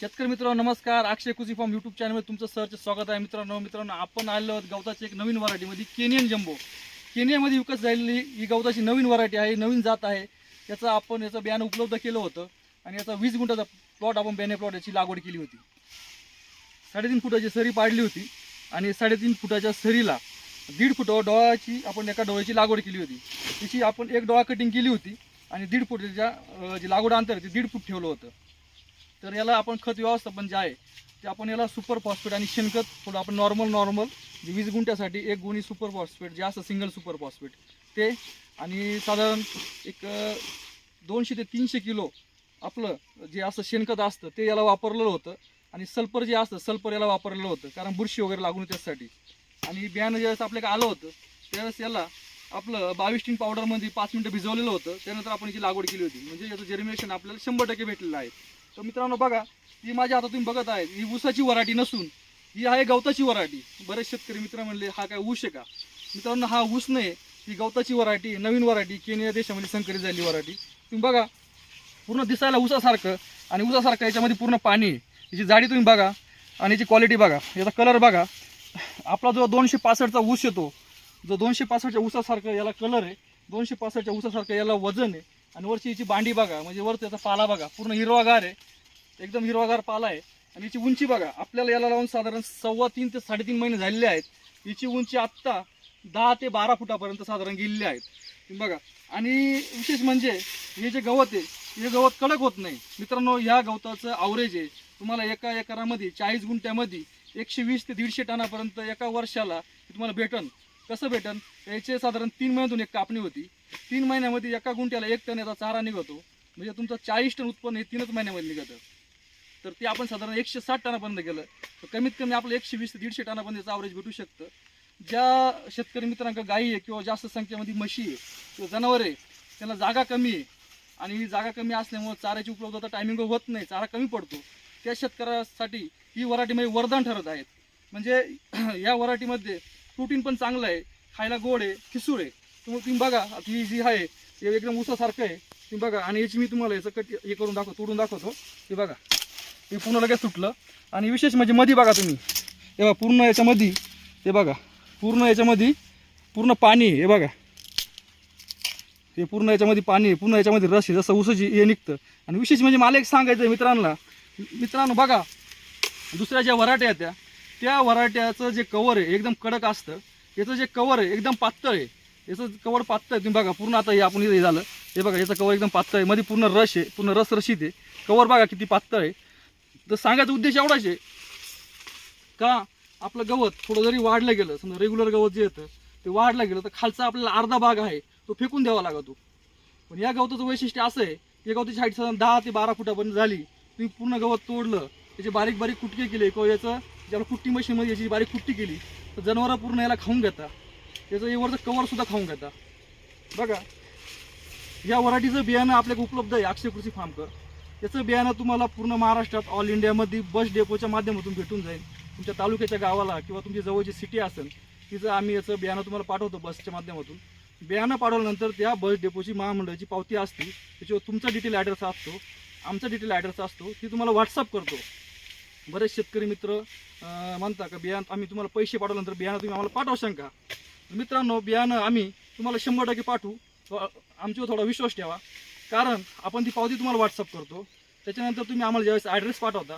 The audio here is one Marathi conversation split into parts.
शेतकरी मित्रांनो नमस्कार. अक्षय कृषी फॉर्म युट्यूब चॅनलमध्ये तुमचं सरचं स्वागत आहे. मित्रांनो मित्रांनो आपण आलो आहोत गवताची एक नवीन व्हरायटीमध्ये केनियन जम्बो केनियामध्ये विकत झालेली ही गवताची नवीन व्हरायटी आहे नवीन जात आहे. याचं आपण याचं बियाणं उपलब्ध केलं होतं. आणि याचा वीस गुंठाचा प्लॉट आपण बॅने प्लॉट याची लागवड केली होती. साडेतीन फुटाची सरी पाडली होती. आणि साडेतीन फुटाच्या सरीला दीड फुट डोळ्याची आपण एका डोळ्याची लागवड केली होती. तिची आपण एक डोळा कटिंग केली होती. आणि दीड फुटाच्या जी लागवड अंतर ते दीड फूट ठेवलं होतं. तर याला आपण खत व्यवस्थापन जे आहे ते आपण याला सुपर फॉस्फेट आणि शेणखत थोडं आपण नॉर्मल नॉर्मल जे वीस गुंठ्यासाठी एक गुणी सुपर फॉस्फेट जे असतं सिंगल सुपर फॉस्फेट ते आणि साधारण एक दोनशे ते तीनशे किलो आपलं जे असं शेणखत असतं ते याला वापरलेलं होतं. आणि सल्फर जे असतं सल्फर याला वापरलेलं होतं कारण बुरशी वगैरे लागून त्यासाठी. आणि बियाणं ज्यावेळेस आपल्याकडे आलं होतं त्यावेळेस याला आपलं बावीस टीन पावडरमध्ये पाच मिनटं भिजवलेलं होतं. त्यानंतर आपण याची लागवड केली होती. म्हणजे याचं जर्मिनेशन आपल्याला शंभर टक्के भेटलेलं आहे. तर मित्रांनो बघा ही माझ्या आता तुम्ही बघत आहे ही ऊसाची वराटी नसून ही आहे गवताची वराटी बरेच शेतकरी मित्र म्हणले हा काय ऊस आहे का? मित्रांनो हा ऊस नाही ही गवताची वरायटी नवीन वरायटी केनिया देशामध्ये संकरित झाली वरायटी तुम्ही बघा पूर्ण दिसायला ऊसासारखं आणि ऊसासारखं याच्यामध्ये पूर्ण पाणी आहे. याची जाडी तुम्ही बघा आणि याची क्वालिटी बघा. याचा कलर बघा. आपला जो दोनशे पासष्टचा ऊस येतो जो दोनशे पासष्टच्या ऊसासारखं याला कलर आहे दोनशे पासष्टच्या ऊसासारखं याला वजन आहे. आणि वरची याची बांडी बघा म्हणजे वर त्याचा पाला बघा पूर्ण हिरवागार आहे. एकदम हिरवागार पाला आहे. आणि याची उंची बघा आपल्याला याला लावून साधारण सव्वा तीन ते साडेतीन महिने झालेले आहेत. याची उंची आत्ता दहा ते बारा फुटापर्यंत साधारण गेलेली आहेत बघा. आणि विशेष म्हणजे हे जे गवत आहे हे गवत कडक होत नाही. मित्रांनो ह्या गवताचं आवरेज आहे. तुम्हाला एका एकरामध्ये चाळीस गुंठ्यामध्ये एकशे वीस ते दीडशे टनापर्यंत एका वर्षाला तुम्हाला भेटन. कसं भेटन? याचे साधारण तीन महिन्यातून एक कापणी होती. तीन महिन्यामध्ये एका गुंठ्याला एक टन याचा चारा निघतो. म्हणजे तुमचं चाळीस टन उत्पन्न हे तीनच महिन्यामध्ये निघतं. तर ते आपण साधारण एकशे साठ टनापर्यंत गेलं. तर कमीत कमी आपलं एकशे वीस ते दीडशे टनापर्यंत याचं आवरेज भेटू शकतं. ज्या शेतकरी मित्रांकडे गायी आहे किंवा जास्त संख्येमध्ये म्हशी आहे किंवा जनावर आहे त्यांना जागा कमी आहे. आणि ही जागा कमी असल्यामुळे चाऱ्याची उपलब्धता टायमिंग होत नाही चारा कमी पडतो. त्या शेतकऱ्यासाठी ही वराठीमध्ये वरदान ठरत आहेत. म्हणजे या वराठीमध्ये प्रोटीन पण चांगलं आहे खायला गोड आहे खिसूळ आहे. तुम्ही तुम्ही बघा आता ही जी आहे ते एकदम उसासारखं आहे. तुम्ही बघा आणि याची मी तुम्हाला याचं कट हे करून दाखव तोडून दाखवतो. ते बघा. हे पूर्ण लगेच सुटलं. आणि विशेष म्हणजे मध्ये बघा तुम्ही. हे बघा पूर्ण याच्यामध्ये हे बघा पूर्ण याच्यामध्ये पूर्ण पाणी आहे हे बघा. हे पूर्ण याच्यामध्ये पाणी आहे पूर्ण याच्यामध्ये रस आहे जसं उसची हे निघतं. आणि विशेष म्हणजे मला एक सांगायचं आहे मित्रांना. मित्रांनो बघा दुसऱ्या ज्या वराट्या आहेत त्या त्या वराट्याचं जे कवर आहे एकदम कडक असतं. याचं जे कवर आहे एकदम पातळ आहे. याचं कवर पातळ आहे तुम्ही बघा पूर्ण आता हे आपण हे झालं. हे बघा याचं कवर एकदम पातळ आहे. मध्ये पूर्ण रस आहे पूर्ण रस रशीत आहे. कवर बघा किती पातळ आहे. तर सांगायचा उद्देश एवढाच आहे का आपलं गवत थोडं जरी वाढलं गेलं समजा रेग्युलर गवत जे येतं ते वाढलं गेलं तर खालचा आपल्याला अर्धा भाग आहे तो फेकून द्यावा लागतो. पण या गवताचं वैशिष्ट्य असं आहे या गवताची हाईट साधारण दहा ते बारा फुटापर्यंत झाली तुम्ही पूर्ण गवत तोडलं त्याचे बारीक बारीक कुटके केले किंवा याचं ज्याला कुट्टी मशीनमध्ये याची बारीक कुट्टी केली तर जनावरं पूर्ण याला खाऊन घेता. त्याचं यावरचं कवरसुद्धा खाऊन घेता. बघा या वराठीचं बियाणं आपल्याला उपलब्ध आहे अक्षय कृषी फार्मकर त्याचं बियाणं तुम्हाला पूर्ण महाराष्ट्रात ऑल इंडियामध्ये बस डेपोच्या माध्यमातून भेटून जाईल. तुमच्या तालुक्याच्या गावाला किंवा तुमची जवळची सिटी असेल तिचं आम्ही याचं बियाणं तुम्हाला पाठवतो बसच्या माध्यमातून. बियाणं पाठवल्यानंतर त्या बस डेपोची महामंडळाची पावती असते त्याच्यावर तुमचा डिटेल ॲड्रेस असतो. आमचा डिटेल ॲड्रेस असतो ती तुम्हाला व्हॉट्सअप करतो. बरेच शेतकरी मित्र म्हणता का बियाणं आम्ही तुम्हाला पैसे पाठवल्यानंतर बियाणं तुम्ही आम्हाला पाठवशाल का मित्रांनो बियाणं आम्ही तुम्हाला शंभर टक्के पाठवू. आमच्यावर थोडा विश्वास ठेवा. कारण आपण ती पावती तुम्हाला व्हॉट्सअप करतो. त्याच्यानंतर तुम्ही आम्हाला ज्यावेळेस ॲड्रेस पाठवता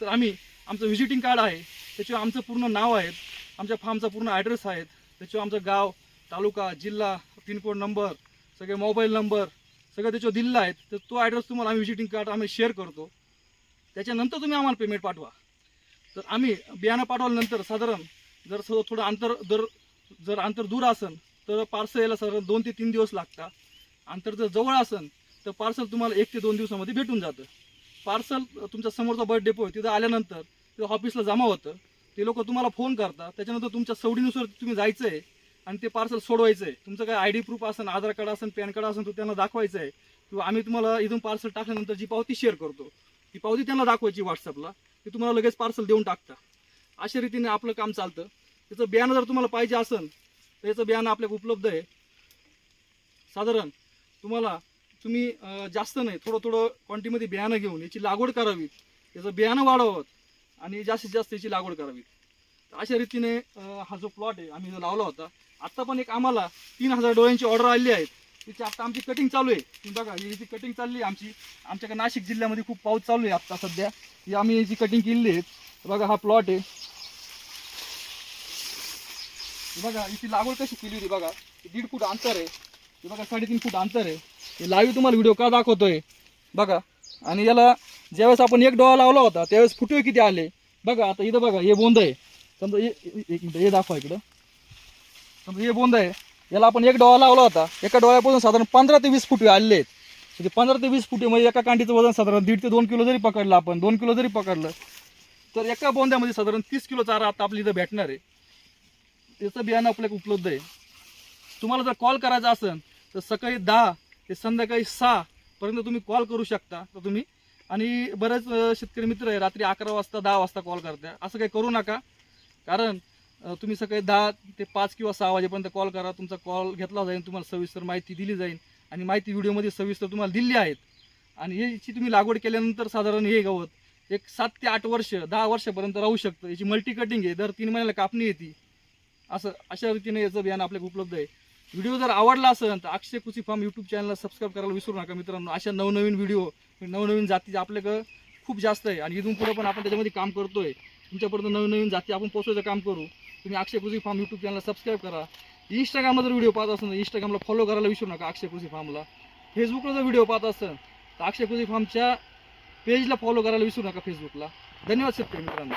तर आम्ही आमचं व्हिजिटिंग कार्ड आहे त्याच्यावर आमचं पूर्ण नाव आहेत आमच्या फार्मचा पूर्ण ॲड्रेस आहेत त्याच्यावर आमचं गाव तालुका जिल्हा पिनकोड नंबर सगळे मोबाईल नंबर सगळं त्याच्यावर दिलेलं आहेत तर तो ॲड्रेस तुम्हाला आम्ही व्हिजिटिंग कार्ड आम्ही शेअर करतो. त्याच्यानंतर तुम्ही आम्हाला पेमेंट पाठवा. तर आम्ही बियाणं पाठवल्यानंतर साधारण जर थोडं अंतर जर जर अंतर दूर असेल तर पार्सल यायला साधारण दोन ते तीन दिवस लागतात. अंतर जर जवळ असेल तर पार्सल तुम्हाला एक ते दोन दिवसामध्ये भेटून जातं. पार्सल तुमच्या समोरचा बर्थ डेपो आहे तिथं आल्यानंतर तिथं ऑफिसला जमा होतं. ते लोक तुम्हाला फोन करतात. त्याच्यानंतर तुमच्या सवडीनुसार तुम्ही जायचं आहे आणि ते पार्सल सोडवायचं आहे तुमचं काय आय डी प्रूफ असेल आधार कार्ड असेल पॅन कार्ड असेल तो त्यांना दाखवायचं आहे किंवा आम्ही तुम्हाला इथून पार्सल टाकल्यानंतर जी पावती शेअर करतो ती पावती त्यांना दाखवायची व्हॉट्सअपला ती तुम्हाला लगेच पार्सल देऊन टाकता अशा रीतीने आपलं काम चालतं. त्याचं बियाणं जर तुम्हाला पाहिजे असेल तर याचं बियाणं आपल्याला उपलब्ध आहे. साधारण तुम्हाला तुम्ही जास्त नाही थोडं थोडं क्वांटिटीमध्ये बियाणं घेऊन याची लागवड करावी. याचं बियाणं वाढवावं आणि जास्तीत जास्त याची लागवड करावी. अशा रीतीने हा जो प्लॉट आहे आम्ही जो लावला होता आत्ता पण एक आम्हाला तीन हजार डोळ्यांची ऑर्डर आलेली आहे तिची आत्ता आमची कटिंग चालू आहे. तुम्ही बघा याची कटिंग चालली आमची आमच्याकडे नाशिक जिल्ह्यामध्ये खूप पाऊस चालू आहे आत्ता सध्या. ही आम्ही याची कटिंग केलेली आहे बघा हा प्लॉट आहे. बघा याची लागवड कशी केली होती बघा. दीड फूट अंतर आहे. हे बघा साडेतीन फूट अंतर आहे. हे लाईव्ह तुम्हाला व्हिडिओ का दाखवतोय? बघा. आणि याला ज्यावेळेस आपण एक डोळा लावला होता त्यावेळेस फुटवे किती आले? बघा आता इथं बघा हे बोंद आहे. समजा हे एक मिनटं हे दाखवा इकडं. समजा हे बोंद आहे. याला आपण एक डोळा लावला होता. एका डोळ्यापासून साधारण पंधरा ते वीस फुटवे आलेले आहेत. म्हणजे पंधरा ते वीस फुटे म्हणजे एका कांडीचं वजन साधारण दीड ते दोन किलो जरी पकडलं आपण दोन किलो जरी पकडलं तर एका बोंद्यामध्ये साधारण तीस किलो चारा आता आपल्या इथं भेटणार आहे. त्याचं बियाणं आपल्याला उपलब्ध आहे. तुम्हाला जर कॉल करायचा असेल तर सकाळी दहा ते संध्याकाळी सहापर्यंत तुम्ही कॉल करू शकता तर तुम्ही. आणि बरेच शेतकरी मित्र आहे रात्री अकरा वाजता दहा वाजता कॉल करता असं काही करू नका. कारण तुम्ही सकाळी दहा ते पाच किंवा सहा वाजेपर्यंत कॉल करा तुमचा कॉल घेतला जाईल तुम्हाला सविस्तर माहिती दिली जाईल. आणि माहिती व्हिडिओमध्ये सविस्तर तुम्हाला दिली आहेत. आणि याची तुम्ही लागवड केल्यानंतर साधारण हे गवत एक सात ते आठ वर्ष दहा वर्षापर्यंत राहू शकतं. याची मल्टी कटिंग आहे दर तीन महिन्याला कापणी येते. असं अशा रीतीने याचं बियाणं आपल्याला उपलब्ध आहे. व्हिडिओ जर आवडला असेल तर अक्षय कृषी फार्म यूट्यूब चॅनलला सबस्क्राईब करायला विसरू नका मित्रांनो. अशा नवनवीन व्हिडिओ नवनवीन जाती आपल्याकडं खूप जास्त आहे आणि इथून पुढे पण आपण त्याच्यामध्ये काम करतोय. तुमच्यापर्यंत नवनवीन जाती आपण पोहोचवायचं काम करू. तुम्ही अक्षय कृषी फार्म यूट्यूब चॅनलला सबस्क्राईब करा. इंस्टाग्रामला जर व्हिडिओ पाहत असेल तर इंस्टाग्रामला फॉलो करायला विसरू नका अक्षय कृषी फार्मला फेसबुकला जर व्हिडिओ पाहत असेल तर अक्षय कृषी फार्मच्या पेजला फॉलो करायला विसरू नका फेसबुकला धन्यवाद शेतकरी मित्रांनो.